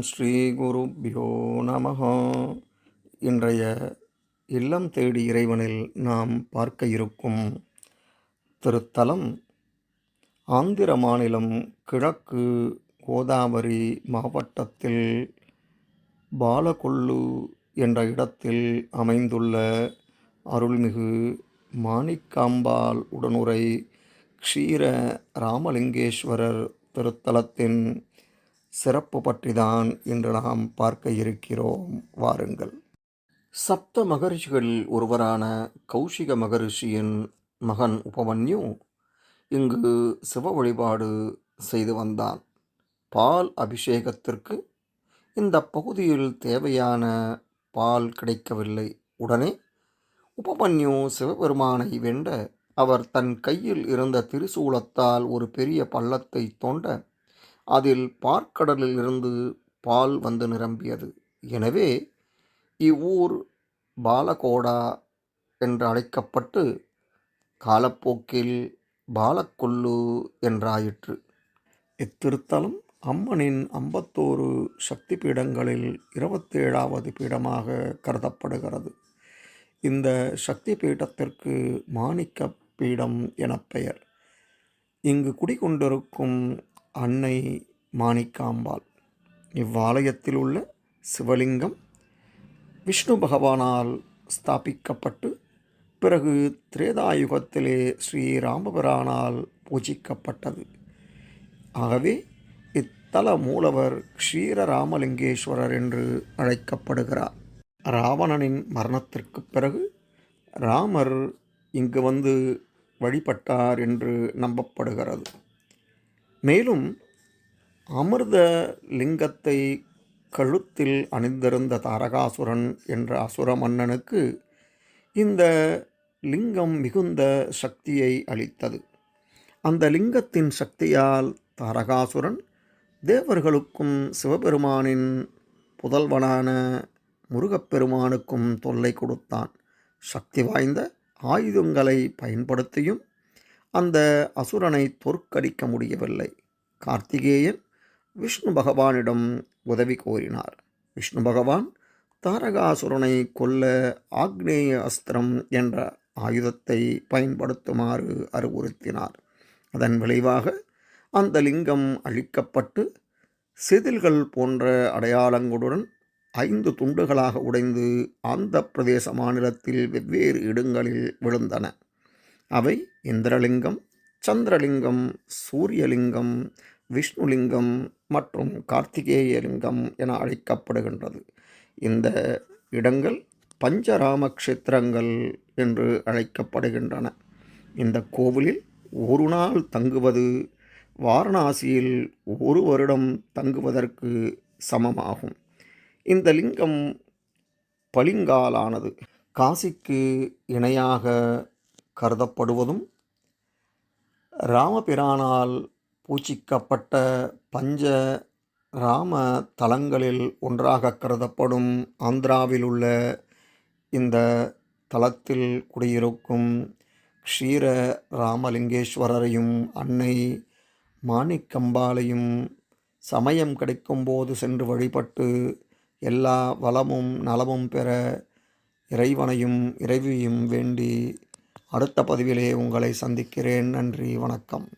ஸ்ரீ குருப்பியோ நமஹ. இன்றைய இல்லம் தேடி இறைவனில் நாம் பார்க்க இருக்கும் திருத்தலம் ஆந்திர மாநிலம் கிழக்கு கோதாவரி மாவட்டத்தில் பாலகொல்லு என்ற இடத்தில் அமைந்துள்ள அருள்மிகு மாணிக்காம்பாள் உடனுரை க்ஷீர ராமலிங்கேஸ்வரர் திருத்தலத்தின் சிறப்பு பற்றிதான் இன்று நாம் பார்க்க இருக்கிறோம். வாருங்கள். சப்த மகரிஷிகளில் ஒருவரான கௌஷிக மகரிஷியின் மகன் உபமன்யு இங்கு சிவ வழிபாடு செய்து வந்தான். பால் அபிஷேகத்திற்கு இந்த பகுதியில் தேவையான பால் கிடைக்கவில்லை. உடனே உபமன்யு சிவபெருமானை வென்ற அவர் தன் கையில் இருந்த திரிசூலத்தால் ஒரு பெரிய பள்ளத்தை தோண்ட அதில் பார்க்கடலில் இருந்து பால் வந்து நிரம்பியது. எனவே இவ்வூர் பாலகோடா என்று அழைக்கப்பட்டு காலப்போக்கில் பாலக்கொல்லு என்றாயிற்று. இத்திருத்தலம் அம்மனின் ஐம்பத்தோரு சக்தி பீடங்களில் இருபத்தேழாவது பீடமாக கருதப்படுகிறது. இந்த சக்தி பீடத்திற்கு மாணிக்க பீடம் என பெயர். இங்கு குடிகொண்டிருக்கும் அன்னை மாணிக்காம்பாள். இவ்வாலயத்தில் உள்ள சிவலிங்கம் விஷ்ணு பகவானால் ஸ்தாபிக்கப்பட்டு பிறகு திரேதாயுகத்திலே ஸ்ரீராமபிரானால் பூஜிக்கப்பட்டது. ஆகவே இத்தல மூலவர் க்ஷீரராமலிங்கேஸ்வரர் என்று அழைக்கப்படுகிறார். ராவணனின் மரணத்திற்கு பிறகு ராமர் இங்கு வந்து வழிபட்டார் என்று நம்பப்படுகிறது. மேலும் அமிர்த லிங்கத்தை கழுத்தில் அணிந்திருந்த தாரகாசுரன் என்ற அசுர மன்னனுக்கு இந்த லிங்கம் மிகுந்த சக்தியை அளித்தது. அந்த லிங்கத்தின் சக்தியால் தாரகாசுரன் தேவர்களுக்கும் சிவபெருமானின் புதல்வனான முருகப்பெருமானுக்கும் தொல்லை கொடுத்தான். சக்தி வாய்ந்த ஆயுதங்களை பயன்படுத்தியும் அந்த அசுரனை தோற்கடிக்க முடியவில்லை. கார்த்திகேயன் விஷ்ணு பகவானிடம் உதவி கோரினார். விஷ்ணு பகவான் தாரகாசுரனை கொல்ல ஆக்னேய அஸ்திரம் என்ற ஆயுதத்தை பயன்படுத்துமாறு அறிவுறுத்தினார். அதன் விளைவாக அந்த லிங்கம் அழிக்கப்பட்டு செதில்கள் போன்ற அடையாளங்களுடன் ஐந்து துண்டுகளாக உடைந்து ஆந்திர பிரதேச மாநிலத்தில் வெவ்வேறு இடங்களில் விழுந்தன. அவை இந்திரலிங்கம் சந்திரலிங்கம் சூரியலிங்கம் விஷ்ணுலிங்கம் மற்றும் கார்த்திகேயலிங்கம் என அழைக்கப்படுகின்றது. இந்த இடங்கள் பஞ்சராம க்ஷேத்திரங்கள் என்று அழைக்கப்படுகின்றன. இந்த கோவிலில் ஒரு நாள் தங்குவது வாரணாசியில் ஒரு வருடம் தங்குவதற்கு சமமாகும். இந்த லிங்கம் பளிங்காலானது. காசிக்கு இணையாக கருதப்படுவதும் ராமபிரானால் பூச்சிக்கப்பட்ட பஞ்ச ராம தலங்களில் ஒன்றாக கருதப்படும் ஆந்திராவில் உள்ள இந்த தலத்தில் குடியிருக்கும் க்ஷீர ராமலிங்கேஸ்வரரையும் அன்னை மாணிக்கம்பாலையும் சமயம் கிடைக்கும்போது சென்று வழிபட்டு எல்லா வளமும் நலமும் பெற இறைவனையும் இறைவியும் வேண்டி அடுத்த பதிவிலே உங்களை சந்திக்கிறேன். நன்றி வணக்கம்.